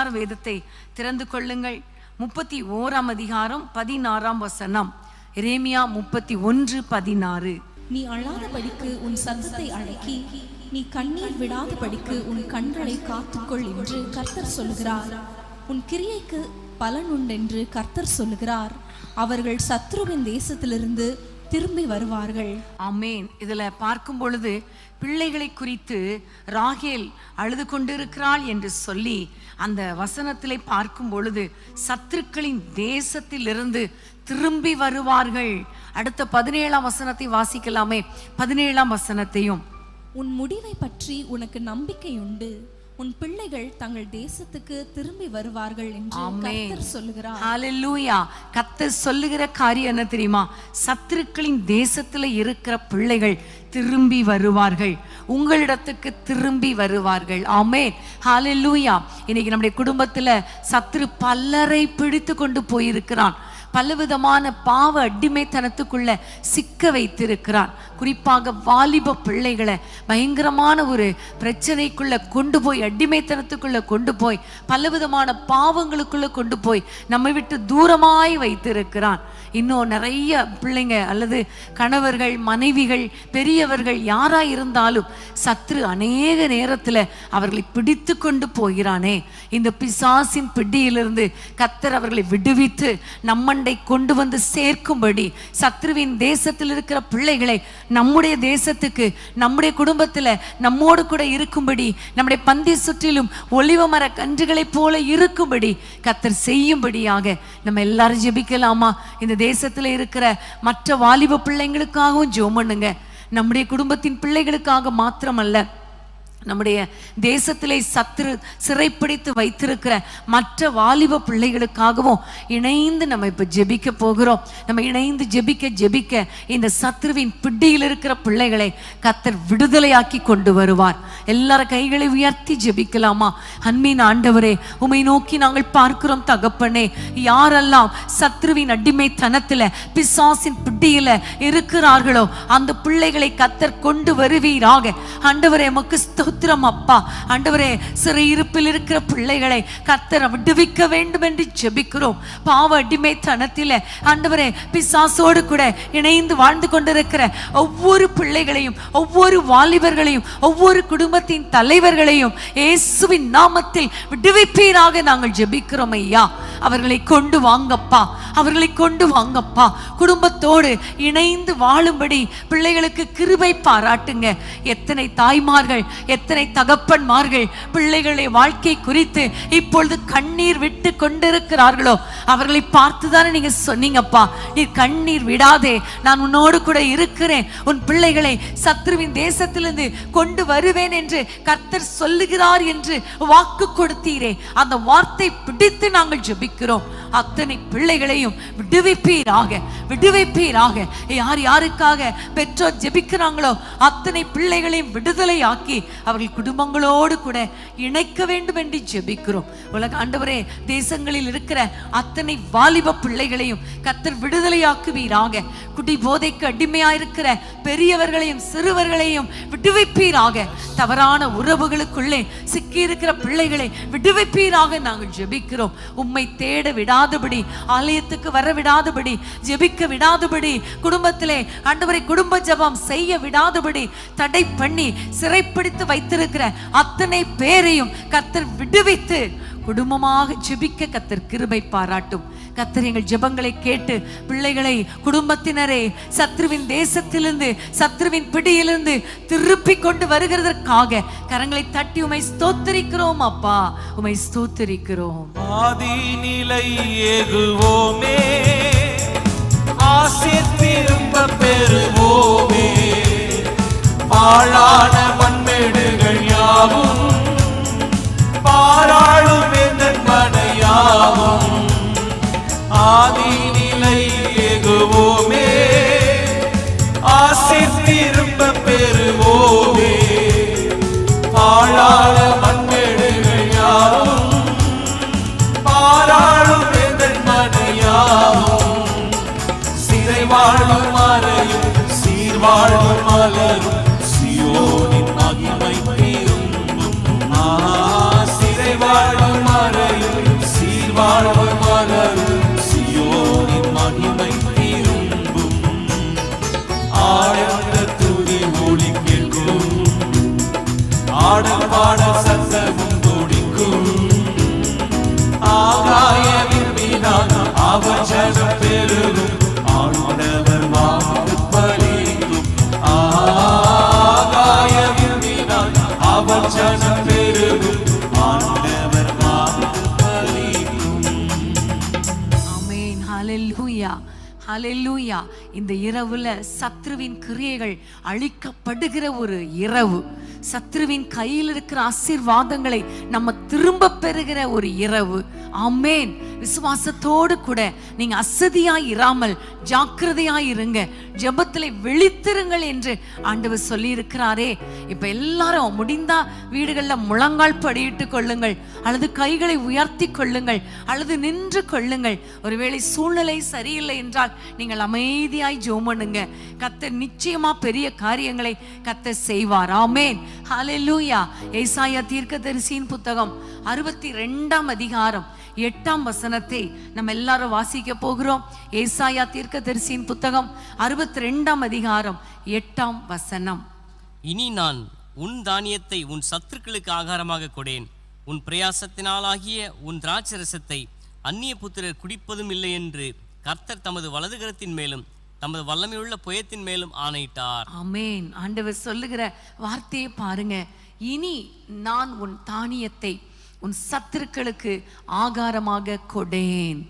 அதிகார வேதத்தை திறந்து கொள்ளுங்கள். முப்பத்தி ஓராம் அதிகாரம் பதினாறாம் வசனம். எரேமியா முப்பத்தி ஒன்று பதினாறு. நீ அழாதபடிக்கு உன் சத்தத்தை அடக்கி நீ கண்ணீர் விடாதபடிக்கு உன் கண்களை காத்துக்கொள் என்று கர்த்தர் சொல்லுகிறார். உன் கிரியைக்கு பலன் உண்டென்று கர்த்தர் சொல்லுகிறார். அவர்கள் சத்ருவின் தேசத்திலிருந்து திரும்பி வருவார்கள். ஆமேன். இதுல பார்க்கும் பொழுது பிள்ளைகளை குறித்து ராகேல் அழுது கொண்டிருக்கிறாள் என்று சொல்லி அந்த வசனத்திலே பார்க்கும் பொழுது சத்துருக்களின் தேசத்திலிருந்து திரும்பி வருவார்கள். அடுத்த பதினேழாம் வசனத்தை வாசிக்கலாமே. பதினேழாம் வசனத்தையும். உன் முடிவை பற்றி உனக்கு நம்பிக்கை உண்டு உன் பிள்ளைகள் தங்கள் தேசத்துக்கு திரும்பி வருவார்கள் என்று. கர்த்தர் சொல்லுகிறார். ஹalleluya. கர்த்தர் சொல்லுகிற காரியம் என்ன தெரியுமா? சத்துருக்களின் தேசத்துல இருக்கிற பிள்ளைகள் திரும்பி வருவார்கள். உங்களிடத்துக்கு திரும்பி வருவார்கள். ஆமென். ஹalleluya. இன்னைக்கு நம்முடைய குடும்பத்துல சத்துரு பலரை பிடித்து கொண்டு போயிருக்கிறான். பலவிதமான பாவ அடிமைத்தனத்துக்குள்ள சிக்க வைத்திருக்கிறான் குறிப்பாக வாலிப பிள்ளைகளை பயங்கரமான ஒரு பிரச்சனைக்குள்ள கொண்டு போய் அடிமைத்தனத்துக்குள்ள கொண்டு போய் பலவிதமான பாவங்களுக்குள்ள கொண்டு போய் நம்மை விட்டு தூரமாய் வைத்திருக்கிறான் இன்னும் நிறைய பிள்ளைங்க அல்லது கணவர்கள் மனைவிகள் பெரியவர்கள் யாரா இருந்தாலும் சத்ரு அநேக நேரத்துல அவர்களை பிடித்து கொண்டு போகிறானே. இந்த பிசாசின் பிடியிலிருந்து கத்தர் அவர்களை விடுவித்து நம்ம ஆண்டை கொண்டு வந்து சேர்க்கும்படி சத்ருவின் தேசத்தில் இருக்கிற பிள்ளைகளை நம்முடைய தேசத்துக்கு நம்முடைய குடும்பத்தில் நம்மோடு கூட இருக்கும்படி நம்முடைய பந்தி சுற்றிலும் ஒளிவ மர கன்றுகளைப் போல இருக்கும்படி கத்தர் செய்யும்படியாக நம்ம எல்லாரும் ஜெபிக்கலாமா? இந்த தேசத்தில் இருக்கிற மற்ற வாலிப பிள்ளைங்களுக்காகவும் ஜோம் பண்ணுங்க. நம்முடைய குடும்பத்தின் பிள்ளைகளுக்காக மாத்திரமல்ல. நம்முடைய தேசத்திலே சத்துரு சிறைப்பிடித்து வைத்திருக்கிற மற்ற வாலிப பிள்ளைகளுக்காகவும் இணைந்து நம்ம இப்ப ஜெபிக்க போகிறோம். நம்ம இணைந்து ஜெபிக்க ஜெபிக்க இந்த சத்ருவின் பிடியில் இருக்கிற பிள்ளைகளை கத்தர் விடுதலையாக்கி கொண்டு வருவார். எல்லார கைகளை உயர்த்தி ஜெபிக்கலாமா? அன்மீன் ஆண்டவரே உமை நோக்கி நாங்கள் பார்க்கிறோம் தகப்பனே. யாரெல்லாம் சத்ருவின் அடிமைத்தனத்துல பிசாசின் பிடியில் இருக்கிறார்களோ அந்த பிள்ளைகளை கத்தர் கொண்டு வருவீராக. ஆண்டவரே எமக்கு ஸ்தோத்திரம் அப்பா ஆண்டவரே சிறையிருப்பில் இருக்கிற பிள்ளைகளை கத்தர் விடுவிக்க வேண்டும் என்று ஜெபிக்கிறோம். பாவ அடிமைத்தனத்தில ஆண்டவரே பிசாசோடு கூட இணைந்து வாழ்ந்து கொண்டிருக்கிற ஒவ்வொரு பிள்ளைகளையும் ஒவ்வொரு வாலிபர்களையும் ஒவ்வொரு குடும்பத்தின் தலைவர்களையும் இயேசுவின் நாமத்தில் விடுவிப்பீராக நாங்கள் ஜெபிக்கிறோம் ஐயா. அவர்களை கொண்டு வாங்கப்பா அவர்களை கொண்டு வாங்கப்பா. குடும்பத்தோடு இணைந்து வாழும்படி பிள்ளைகளுக்கு கிருபை பாராட்டுங்க. எத்தனை தாய்மார்கள் எத்தனை தகப்பன்மார்கள் பிள்ளைகளை வாழ்க்கை குறித்து இப்பொழுது கண்ணீர் விட்டு கொண்டிருக்கிறார்களோ? அவர்களை பார்த்து தானே நீங்க சொன்னீங்கப்பா. நீ கண்ணீர் விடாதே. நான் உன்னோடு கூட இருக்கிறேன். உன் பிள்ளைகளை சத்ருவின் தேசத்திலிருந்து கொண்டு வருவேன் என்று கர்த்தர் சொல்லுகிறார் என்று வாக்கு கொடுத்தீரே. அந்த வார்த்தை பிடித்து நாங்கள் ஜெபிக்கிறோம். அத்தனை பிள்ளைகளையும் விடுவிப்பீராக. விடுவிப்பீராக. யார் யாருக்காக பெற்றோர் ஜெபிக்கிறாங்களோ அத்தனை பிள்ளைகளையும் விடுதலை ஆக்கி அவர்கள் குடும்பங்களோடு கூட இணைக்க வேண்டும் என்று ஜெபிக்கிறோம். உலக ஆண்டவரே தேசங்களில் இருக்கிற அத்தனை வாலிப பிள்ளைகளையும் கத்தர் விடுதலையாக்குவீராக. குடி போதைக்கு அடிமையா இருக்கிற பெரியவர்களையும் சிறுவர்களையும் விடுவிப்பீராக. தவறான உறவுகளுக்குள்ளே சிக்கி இருக்கிற பிள்ளைகளை விடுவிப்பீராக நாங்கள் ஜெபிக்கிறோம். உம்மை தேட விடாதபடி ஆலயத்துக்கு வர விடாதபடி ஜெபிக்க விடாதபடி குடும்பத்திலே ஆண்டவரை குடும்ப ஜெபம் செய்ய விடாதபடி தடை பண்ணி சிறைப்பிடித்து வைத்திருக்கிற அத்தனை பேரையும் கத்தர் விடுவித்து குடும்பமாக ஜெபிக்க கத்தர் கிருபை பாராட்டும். கத்தர் எங்கள் ஜெபங்களை கேட்டு பிள்ளைகளை குடும்பத்தினரை சத்ருவின் தேசத்திலிருந்து சத்ருவின் பிடியிலிருந்து திருப்பி கொண்டு வருகிறதற்காக கரங்களை தட்டி உமை ஸ்தோத்தரிக்கிறோம் அப்பா. உமை ஸ்தோத்தரிக்கிறோம். ஆதிநிலை ஏகுவோமே. ஆசை திரும்ப பெறுவோமே. பாழான மண்மேடுகள் யாவும் பாராளும் எந்தன் மனையாவும். ஆதிநிலை ஏகுவோமே ஆசை திரும்ப பெறுவோமே. பாழான மண்மேடுகள் யாவும் பாராளும் எந்தன் மனையாவும். சிறை வாழும் மறையும் சீர் வாழும் மலரும் Senhor. அவச்சனம் பெருகும். ஆண்டவர் இந்த இரவுல சத்ருவின் கிரியைகள் அழிக்கப்படுகிற ஒரு இரவு. சத்ருவின் கையில் இருக்கிற ஆசீர்வாதங்களை நம்ம திரும்ப பெறுகிற ஒரு இரவு. ஆமேன். விசுவாசத்தோடு கூட நீங்க அசதியாய் இராமல் ஜாக்கிரதையாய் இருங்க. ஜெபத்திலே விழித்திருங்கள் என்று ஆண்டவர் சொல்லி இருக்கிறாரே இப்ப எல்லாரும் முடிந்தா வீடுகள்ல முழங்கால் படியிட்டு கொள்ளுங்கள். அல்லது கைகளை உயர்த்தி கொள்ளுங்கள். அல்லது நின்று கொள்ளுங்கள். ஒருவேளை சூழ்நிலை சரியில்லை என்றால் நீங்கள் அமைதியாய் ஜெபம் பண்ணுங்க. கத்த நிச்சயமா பெரிய காரியங்களை கத்த செய்வார். ஆமேன். ஹalleluya ஏசாயா தீர்க்கதரிசியின் புத்தகம் அறுபத்தி ரெண்டாம் அதிகாரம் எட்டாம் வசனத்தை நம்ம எல்லாரும் வாசிக்க போகிறோம். ஏசாயா தீர்க்கதரிசியின் புத்தகம் அறுபத்தி ரெண்டாம் அதிகாரம் எட்டாம் வசனம். இனி நான் உன் தானியத்தை உன் சத்துருக்களுக்கு ஆகாரமாக கொடேன். உன் பிரயாசத்தினாலாகிய உன் திராட்சரசத்தை அந்நிய புத்திரர் குடிப்பதும் இல்லை என்று கர்த்தர் தமது வலதுகரத்தின் மேலும் தமது வல்லமையுள்ள புயத்தின் மேலும் ஆணையிட்டார். அமேன் ஆண்டவர் சொல்லுகிற வார்த்தையை பாருங்க. இனி நான் உன் தானியத்தை உன் சத்துருக்களுக்கு ஆகாரமாக கொடேன்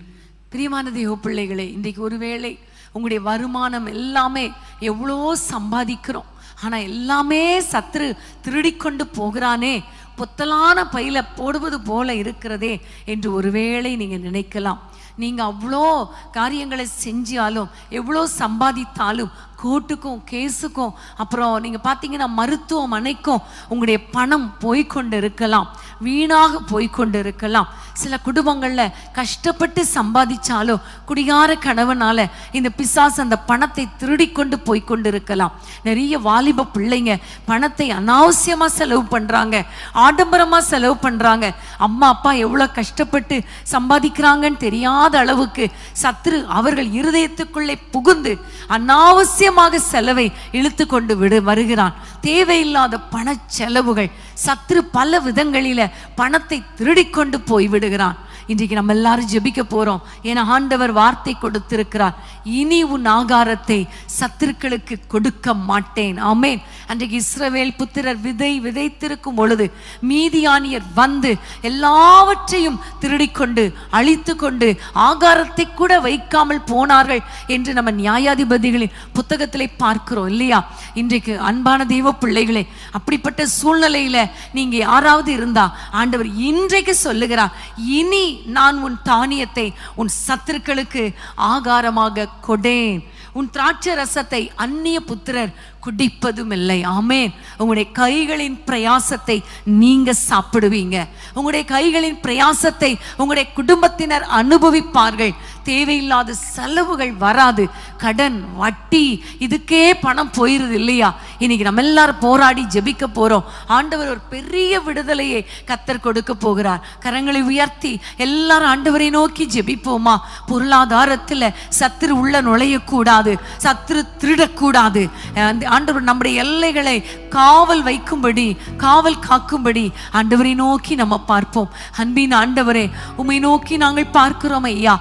பிரியமான தேவ பிள்ளைகளே இன்றைக்கு ஒருவேளை உங்களுடைய வருமானம் எல்லாமே எவ்வளோ சம்பாதிக்கிறோம். ஆனா எல்லாமே சத்துரு திருடிக்கொண்டு போகிறானே. பொத்தலான பையில போடுவது போல இருக்கிறதே என்று ஒருவேளை நீங்க நினைக்கலாம். நீங்க அவ்வளோ காரியங்களை செஞ்சாலும் எவ்வளோ சம்பாதித்தாலும் கோர்ட்டுக்கும் கேஸுக்கும் அப்புறம் நீங்க பார்த்தீங்கன்னா மருத்துவமனைக்கும் உங்களுடைய பணம் போய்கொண்டு இருக்கலாம் வீணாக போய்க்கொண்டு இருக்கலாம் சில குடும்பங்கள்ல கஷ்டப்பட்டு சம்பாதிச்சாலும் குடிகார கணவனால இந்த பிசாஸ் அந்த பணத்தை திருடிக்கொண்டு போய்கொண்டு இருக்கலாம் நிறைய வாலிப பிள்ளைங்க பணத்தை அனாவசியமா செலவு பண்றாங்க ஆடம்பரமா செலவு பண்றாங்க. அம்மா அப்பா எவ்வளவு கஷ்டப்பட்டு சம்பாதிக்கிறாங்கன்னு தெரியாத அளவுக்கு சத்ரு அவர்கள் இருதயத்துக்குள்ளே புகுந்து அனாவசிய அநியாயமாக செலவை இழுத்து கொண்டு விடு வருகிறான். தேவையில்லாத பண செலவுகள் சத்ரு பல விதங்களில பணத்தை திருடிக்கொண்டு போய் விடுகிறான். இன்றைக்கு நம்ம எல்லாரும் ஜெபிக்க போறோம். ஏன்னா ஆண்டவர் வார்த்தை கொடுத்திருக்கிறார். இனி உன் ஆகாரத்தை சத்துருக்களுக்கு கொடுக்க மாட்டேன். ஆமேன். அன்றைக்கு இஸ்ரவேல் புத்திரர் விதை விதைத்திருக்கும் பொழுது மீதியானியர் வந்து எல்லாவற்றையும் திருடிக்கொண்டு அழித்து கொண்டு ஆகாரத்தை கூட வைக்காமல் போனார்கள் என்று நம்ம நியாயாதிபதிகளின் புத்தகத்திலே பார்க்கிறோம் இல்லையா? இன்றைக்கு அன்பான தெய்வ பிள்ளைகளே அப்படிப்பட்ட சூழ்நிலையில நீங்க யாராவது இருந்தா ஆண்டவர் இன்றைக்கு சொல்லுகிறார். இனி நான் உன் தானியத்தை உன் சத்துருக்களுக்கு ஆகாரமாக கொடேன் உன் திராட்சை ரசத்தை அந்நிய புத்திரர் குடிப்பதும் இல்லை ஆமேன். உங்களுடைய கைகளின் பிரயாசத்தை நீங்க சாப்பிடுவீங்க. உங்களுடைய கைகளின் பிரயாசத்தை உங்களுடைய குடும்பத்தினர் அனுபவிப்பார்கள். தேவையில்லாத செலவுகள் வராது. கடன் வட்டி இதுக்கே பணம் போயிருது இல்லையா? இன்னைக்கு நம்ம எல்லாரும் போராடி ஜெபிக்க போறோம். ஆண்டவர் ஒரு பெரிய விடுதலையை கத்தர் கொடுக்க போகிறார். கரங்களை உயர்த்தி எல்லாரும் ஆண்டவரை நோக்கி ஜெபிப்போமா? பொருளாதாரத்துல சத்துரு உள்ள நுழையக்கூடாது. சத்துரு திருடக்கூடாது. அந்த ஆண்டவர் நம்முடைய எல்லைகளை காவல் வைக்கும்படி காவல் காக்கும்படி ஆண்டவரை நோக்கி நம்ம பார்ப்போம். அன்பின் ஆண்டவரே உம்மை நோக்கி நாங்கள் பார்க்கிறோம் ஐயா.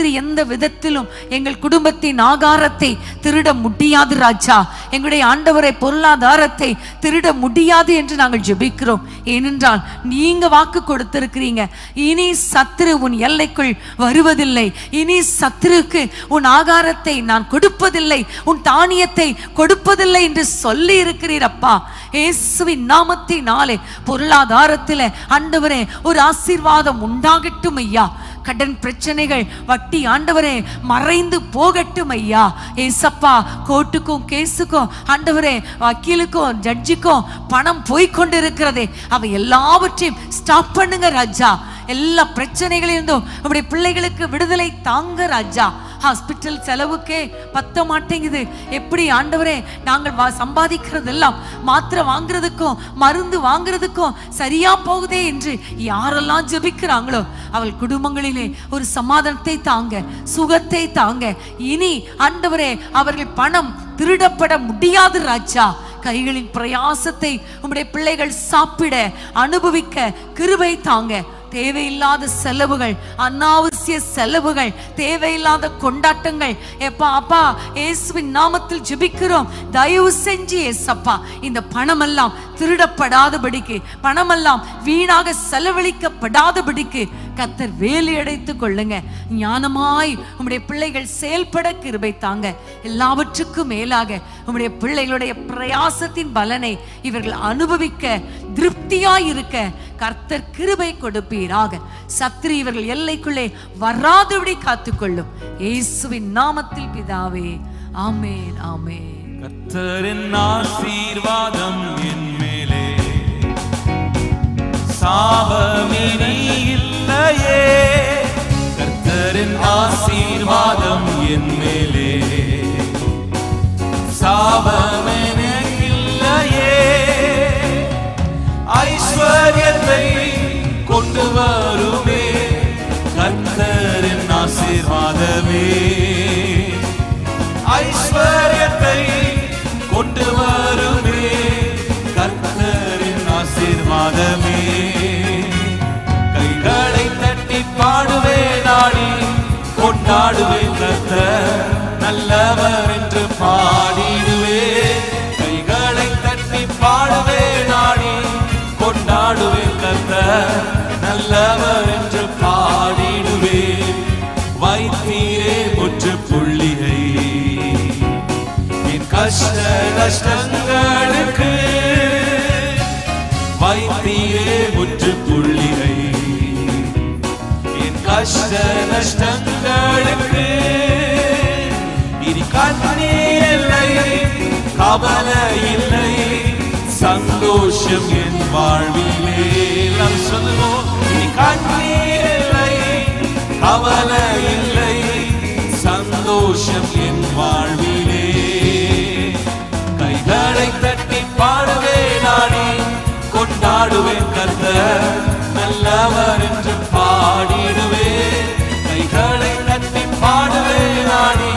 சத்ரு எந்த விதத்திலும் எங்கள் குடும்பத்தின் ஆகாரத்தை திருட முடியாது ராஜா. எங்களுடைய ஆண்டவரை பொருளாதாரத்தை திருட முடியாது என்று நாங்கள் ஜெபிக்கிறோம். ஏனென்றால் நீங்க வாக்கு கொடுத்திருக்கிறீங்க. இனி சத்ரு உன் எல்லைக்குள் வருவதில்லை. இனி சத்ருக்கு உன் ஆகாரத்தை நான் கொடுப்பதில்லை. உன் தானியத்தை கொடுப்பதில்லை என்று சொல்லி இருக்கிறீர் அப்பா. இயேசுவின் நாமத்தினாலே பொருளாதாரத்தில் ஆண்டவரே ஒரு ஆசீர்வாதம் உண்டாகட்டும் ஐயா. கடன் பிரச்சனைகள் வட்டி ஆண்டவரே மறைந்து போகட்டும் ஐயா. ஏசப்பா கோர்ட்டுக்கும் கேஸுக்கும் ஆண்டவரே வக்கீலுக்கும் ஜட்ஜுக்கும் பணம் போய்க்கொண்டு இருக்கிறதே அவை எல்லாவற்றையும் ஸ்டாப் பண்ணுங்க ராஜா. எல்லா பிரச்சனைகளிலிருந்தும் நம்முடைய பிள்ளைகளுக்கு விடுதலை தாங்க ராஜா. ஹாஸ்பிட்டல் செலவுக்கே பத்த மாட்டேங்குது. எப்படி ஆண்டவரே நாங்கள் வா சம்பாதிக்கிறதெல்லாம் மாத்திரை வாங்குறதுக்கும் மருந்து வாங்குறதுக்கும் சரியா போகுதே என்று யாரெல்லாம் ஜெபிக்கிறாங்களோ அவள் குடும்பங்களிலே ஒரு சமாதானத்தை தாங்க சுகத்தை தாங்க. இனி ஆண்டவரே அவர்கள் பணம் திருடப்பட முடியாது ராஜா. கைகளின் பிரயாசத்தை உம்முடைய பிள்ளைகள் சாப்பிட அனுபவிக்க கிருபை தாங்க. தேவையில்லாத செலவுகள் அனாவசிய செலவுகள் தேவையில்லாத கொண்டாட்டங்கள். எப்பா அப்பா இயேசுவின் நாமத்தில் ஜெபிக்கிறோம். தயவு செஞ்சு ஏசப்பா இந்த பணமெல்லாம் திருடப்படாதபடிக்கு பணமெல்லாம் வீணாக செலவழிக்கப்படாதபடிக்கு கத்தர் வேலி அடைத்துக் கொள்ளுங்க. ஞானமாய் உம்முடைய பிள்ளைகள் செயல்பட கிருபை தாங்க. எல்லாவற்றுக்கும் மேலாக உம்முடைய பிள்ளைகளுடைய பிரயாசத்தின் பலனை இவர்கள் அனுபவிக்க திருப்தியாய் இருக்க கர்த்தர் கிருபை கொடுப்பீராக. சத்ரு இவர்கள் எல்லைக்குள்ளே வராதபடி காத்துக்கொள்ளும். இயேசுவின் நாமத்தில் பிதாவே ஆமேன் ஆமேன். கர்த்தரின் ஆசீர்வாதம் என் மேலே. சாபமினி தேவனின் ஆசீர்வாதம் என் மேலே சாபமெனக்கில்லையே ஐஸ்வர்யத்தை கொண்டு வருமே கர்த்தரின் ஆசீர்வாதமே கொண்டாடுவே கர்த்தர் நல்லவர் என்று பாடிடுவே. கைகளை தட்டி பாடுவே நாடி கொண்டாடுவேன் கர்த்தர் நல்லவர் என்று பாடிடுவே. வைத்தீரே முற்று புள்ளியை. என் கஷ்ட கஷ்டங்களுக்கு வைத்தீரே முற்று புள்ளி என் கஷ்ட நஷ்டங்களுக்கு இனி கண்ணீர் இல்லை கவலை இல்லை சந்தோஷம் என் வாழ்விலே நாம் சொல்லுவோம் இனி கண்ணீர் இல்லை கவலை இல்லை சந்தோஷம் என் வாழ்விலே கைகளை தட்டி பாடுவே நாடி கொண்டாடுவேன் கர்த்தர் நல்லவர் என்று பாடிடுவே. கைகளை தட்டி பாடுவே நாடி.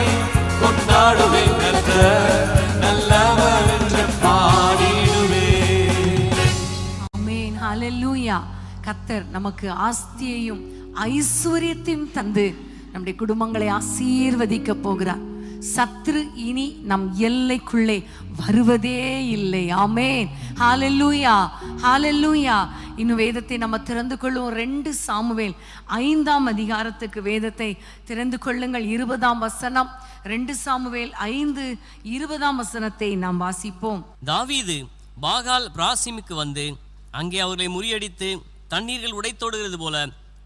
கொண்டாடுவேன் கர்த்தர் நல்லவர் என்று பாடிடுவே. ஆமென். ஹalleluya. கத்தர் நமக்கு ஆஸ்தியையும் ஐஸ்வர்யத்தையும் தந்து நம்முடைய குடும்பங்களை ஆசீர்வதிக்க போகிறார். சத்ரு இனி நம் எல்லைக்குள்ளே வருவதே இல்லை. ஆமென். ஹalleluya. ஹalleluya. இன்னும் வேதத்தை நம்ம திறந்து கொள்ளுவோம். ரெண்டு சாமுவேல் ஐந்தாம் அதிகாரத்துக்கு வேதத்தை திறந்து கொள்ளுங்கள். இருபதாம் வசனம். ரெண்டு சாமுவேல் ஐந்து இருபதாம் வசனத்தை நாம் வாசிப்போம். தாவீது பாகால் பிராசிமுக்கு வந்து அங்கே அவர்களை முறியடித்து தண்ணீர்கள் உடைத்தோடுகிறது போல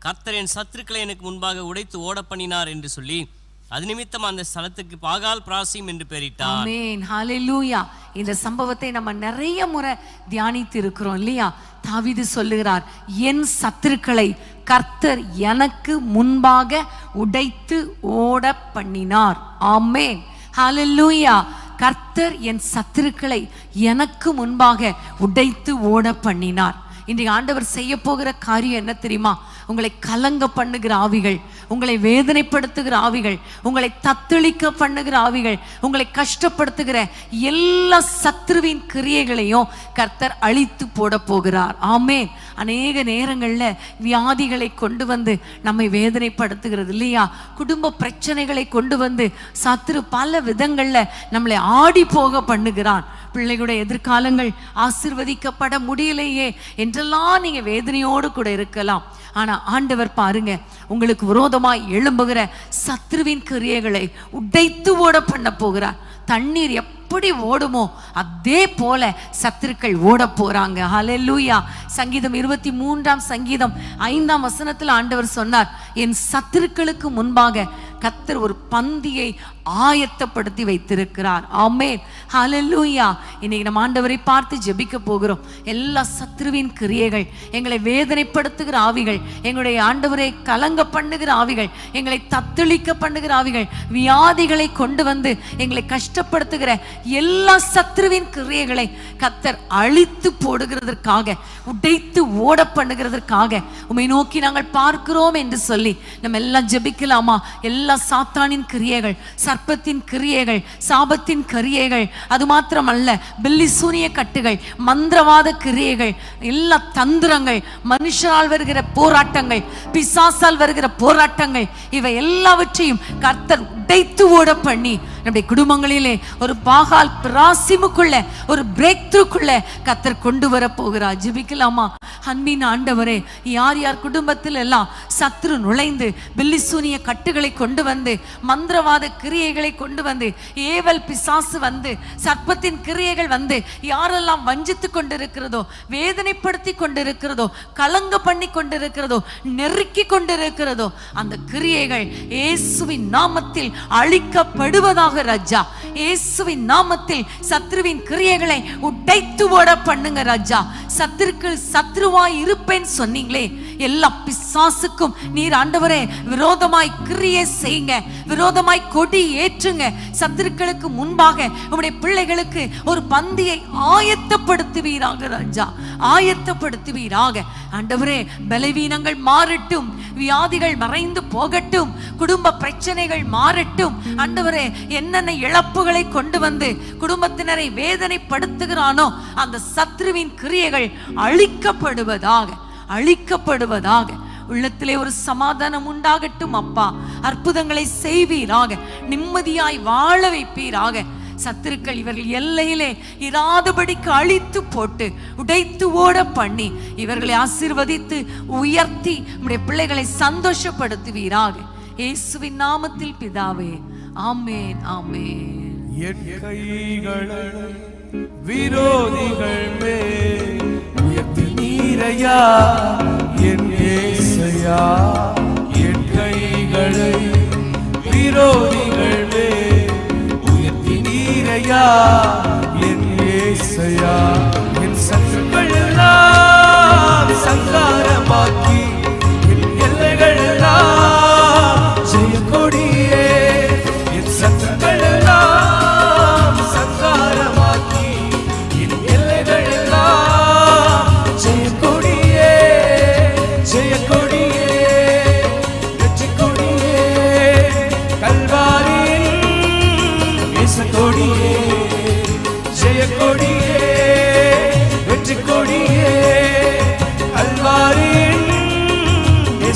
கர்த்தர் என் சத்துருக்களை எனக்கு முன்பாக உடைத்து ஓட பண்ணினார் என்று சொல்லி அது நிமித்தம் அந்த ஸ்தலத்துக்கு பாகால் பிராசிம் என்று பெயரிட்டார். ஆமென். ஹalleluya. இந்த சம்பவத்தை நம்ம நிறைய முறை தியானித்து இருக்கிறோம் இல்லையா? தாவீது சொல்லுகிறார் என் சத்துருக்களை கர்த்தர் எனக்கு முன்பாக உடைத்து ஓட பண்ணினார். ஆமென். ஹalleluya. கர்த்தர் என் சத்துருக்களை எனக்கு முன்பாக உடைத்து ஓட பண்ணினார். இன்றைக்கு ஆண்டவர் செய்ய போகிற காரியம் என்ன தெரியுமா? உங்களை கலங்க பண்ணுகிற ஆவிகள் உங்களை வேதனைப்படுத்துகிற ஆவிகள் உங்களை தத்தளிக்க பண்ணுகிற ஆவிகள் உங்களை கஷ்டப்படுத்துகிற எல்லா சத்ருவின் கிரியைகளையும் கர்த்தர் அழித்து போட போகிறார். ஆமே அநேக நேரங்கள்ல வியாதிகளை கொண்டு வந்து நம்மை வேதனைப்படுத்துகிறது இல்லையா? குடும்ப பிரச்சனைகளை கொண்டு வந்து சத்ரு பல விதங்கள்ல நம்மளை ஆடி போக பண்ணுகிறான். பிள்ளைகளுடைய எதிர்காலங்கள் ஆசிர்வதிக்கப்பட முடியலையே என்றெல்லாம் நீங்க வேதனையோடு கூட இருக்கலாம். ஆனா ஆண்டவர் பாருங்க உங்களுக்கு விரோதமாய் எழும்புகிற சத்ருவின் கிரியைகளை உடைத்து ஓட பண்ண போகிறார். தண்ணீர் எப்படி ஓடுமோ அதே போல சத்துருக்கள் ஓட போறாங்க. ஹலெல்லூயா சங்கீதம் இருபத்தி மூன்றாம் சங்கீதம் ஐந்தாம் வசனத்தில் ஆண்டவர் சொன்னார் என் சத்துருக்களுக்கு முன்பாக கத்தர் ஒரு பந்தியை ஆயத்தப்படுத்தி வைத்திருக்கிறார். ஆமென். ஹalleluya. இன்னைக்கு நம்ம ஆண்டவரை பார்த்து ஜெபிக்க போகிறோம். எல்லா சத்ருவின் கிரியைகள் எங்களை வேதனைப்படுத்துகிற ஆவிகள் எங்களுடைய ஆண்டவரை கலங்க பண்ணுகிற ஆவிகள் எங்களை தத்தளிக்க பண்ணுகிற ஆவிகள் வியாதிகளை கொண்டு வந்து எங்களை கஷ்டப்படுத்துகிற எல்லா சத்ருவின் கிரியைகளை கத்தர் அழித்து போடுகிறதற்காக உடைத்து ஓட பண்ணுகிறதற்காக உம்மை நோக்கி நாங்கள் பார்க்கிறோம் என்று சொல்லி நம்ம எல்லாம் ஜெபிக்கலாமா? எல்லா சாத்தானின் கிரியைகள் சர்ப்பத்தின் கிரியைகள் சாபத்தின் கிரியைகள் அது மாத்திரமல்ல பில்லி சூனிய கட்டுகள் மந்திரவாத கிரியைகள் எல்லா தந்திரங்கள் மனுஷரால் வருகிற போராட்டங்கள் பிசாசால் வருகிற போராட்டங்கள் இவை எல்லாவற்றையும் கர்த்தர் உடைத்து ஓட பண்ணி நம்முடைய குடும்பங்களிலே ஒரு பாகால் பிராசிமுக்குள்ள ஒரு பிரேக் த்ரூக்குள்ள கத்தர் கொண்டு வர போகிறார் ஜிபிக்கலாமா? அன்பின் ஆண்டவரே யார் யார் குடும்பத்தில் எல்லாம் சத்ரு நுழைந்து பில்லிசூனிய கட்டுகளை கொண்டு வந்து மந்திரவாத கிரியைகளை கொண்டு வந்து ஏவல் பிசாசு வந்து சர்ப்பத்தின் கிரியைகள் வந்து யாரெல்லாம் வஞ்சித்து கொண்டிருக்கிறதோ வேதனைப்படுத்தி கொண்டிருக்கிறதோ கலங்க பண்ணி கொண்டிருக்கிறதோ நெருக்கி கொண்டிருக்கிறதோ அந்த கிரியைகள் இயேசுவின் நாமத்தில் அழிக்கப்படுவதாக ராஜா. இயேசுவின் நாமத்தில் சத்ருவின் கிரியைகளை உடைத்து ஓட பண்ணுங்க ராஜா. சத்துருக்கள் சத்ருவாய் இருப்பேன் சொன்னீங்களே. எல்லா பிசாசுக்கும் நீர் ஆண்டவரே விரோதமாய் கிரியை செய்யுங்க. விரோதமாய் கொடி ஏற்றுங்க. சத்துருக்களுக்கு முன்பாக உங்களுடைய பிள்ளைகளுக்கு ஒரு பந்தியை ஆயத்தப்படுத்துவீராக ராஜா. ஆயத்தப்படுத்துவீராக. ஆண்டவரே பலவீனங்கள் மாறட்டும். வியாதிகள் மறைந்து போகட்டும். குடும்ப பிரச்சனைகள் மாறட்டும். ஆண்டவரே என்னென்ன இழப்புகளை கொண்டு வந்து குடும்பத்தினரை வேதனைப்படுத்துகிறானோ அந்த சத்ருவின் கிரியைகள் அழிக்கப்படுவதாக அழிக்கப்படுவதாக. உள்ளத்திலே ஒரு சமாதானம் உண்டாகட்டும் அப்பா. அற்புதங்களை செய்வீராக நிம்மதியாய் வாழ வைப்பீராக. சத்துருக்கள் இவர்கள் எல்லையிலே இராதபடிக்கு அழித்து போட்டு உடைத்து ஓட பண்ணி இவர்களை ஆசீர்வதித்து உயர்த்தி நம்முடைய பிள்ளைகளை சந்தோஷப்படுத்துவீராக. இயேசுவின் நாமத்தில் பிதாவே ஆமேன் ஆமேன். என் கைகளை விரோதிகள் மேல் உயர்த்தி நீரையா? என் ஏசையா? என் கைகளை விரோதிகள் மேல் உயர்த்தி நீரையா? என் ஏசையா?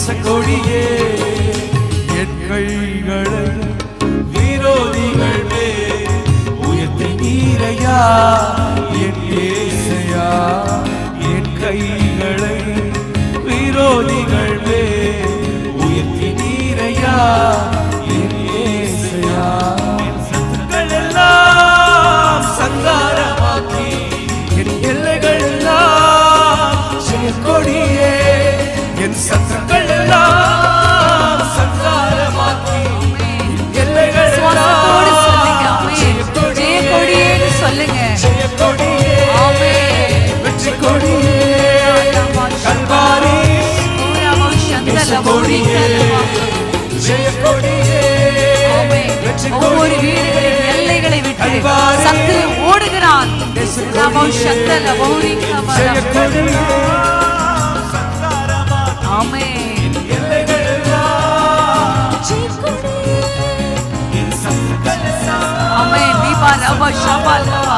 நேச கொடியே என் கைகளை விரோதிகள் மேல் உயர்த்தி நீரையா ரவா ஷபா லவா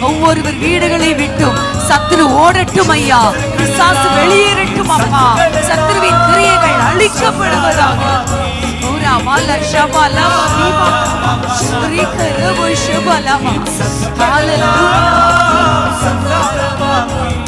ஒவ்வொருவர் வீடுகளை விட்டும் சத்துரு ஓடட்டும் ஐயா. பிசாசு வெளியேறட்டும் அப்பா. சத்துருவின் கிரியைகள் அழிக்கப்படுவதாக. ஓரா سمنا على ماضي